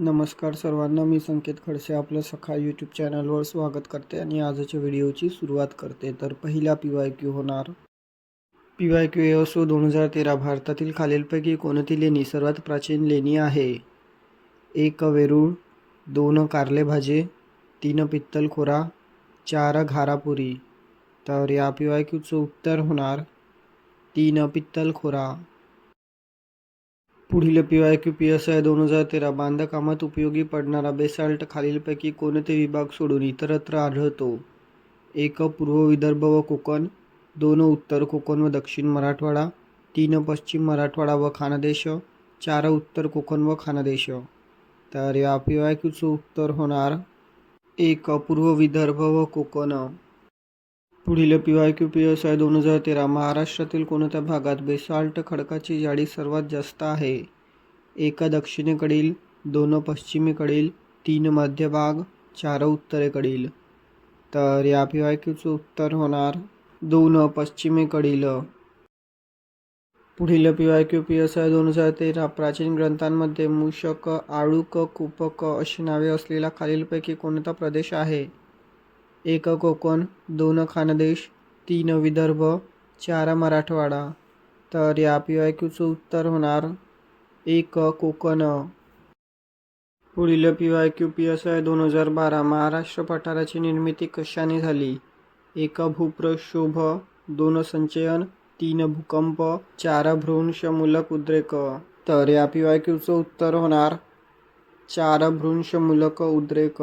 नमस्कार सर्वांना मी संकेत खडसे आपलं सखा यूट्यूब चॅनलवर स्वागत करते आणि आजच्या व्हिडिओची सुरुवात करते. तर पहिला पी वाय क्यू होणार. पी वाय क्यू एसो दोन हजार तेरा भारतातील खालीलपैकी कोणती लेणी सर्वात प्राचीन लेणी आहे? एक वेरूळ दोन कारले भाजे तीन पित्तल खोरा चार घारापुरी. तर या पी वाय क्यूचं उत्तर होणार तीन पित्तल खोरा पुढील P Y Q P S I दोन हजार तेरा बांधकामात उपयोगी पडणारा बेसाल्ट खालीलपैकी कोणते विभाग सोडून इतरत्र आढळतो? एक पूर्व विदर्भ व कोकण. दोन उत्तर कोकण व दक्षिण मराठवाडा. तीन पश्चिम मराठवाडा व खानदेश. चार उत्तर कोकण व खानदेश. तर या पी वाय क्यूचं उत्तर होणार एक पूर्व विदर्भ व कोकण. पुढील P Y Q P S I दोन हजार तेरा महाराष्ट्रातील कोणत्या भागात बेसाल्ट खडकाची जाडी सर्वात जास्त आहे? एका दक्षिणेकडील दोन पश्चिमेकडील तीन मध्यभाग चार उत्तरेकडील. तर या पी वाय क्यूचं उत्तर होणार दोन पश्चिमेकडील. पुढील P Y Q P S I दोन हजार तेरा प्राचीन ग्रंथांमध्ये मूषक आळूक कुपक अशी नावे असलेला खालीलपैकी कोणता प्रदेश आहे? एक कोकण दोन खानदेश तीन विदर्भ चार मराठवाडा. तर या पी वाय क्यूचं उत्तर होणार एक कोकण. पुढील P Y Q P S I दोन हजार बारा महाराष्ट्र पठाराची निर्मिती कशाने झाली? एक भूप्रक्षोभ दोन संचयन तीन भूकंप चार भ्रूंशमूलक उद्रेक. तर या पी वाय क्यूचं उत्तर होणार चार भ्रूंशमूलक उद्रेक.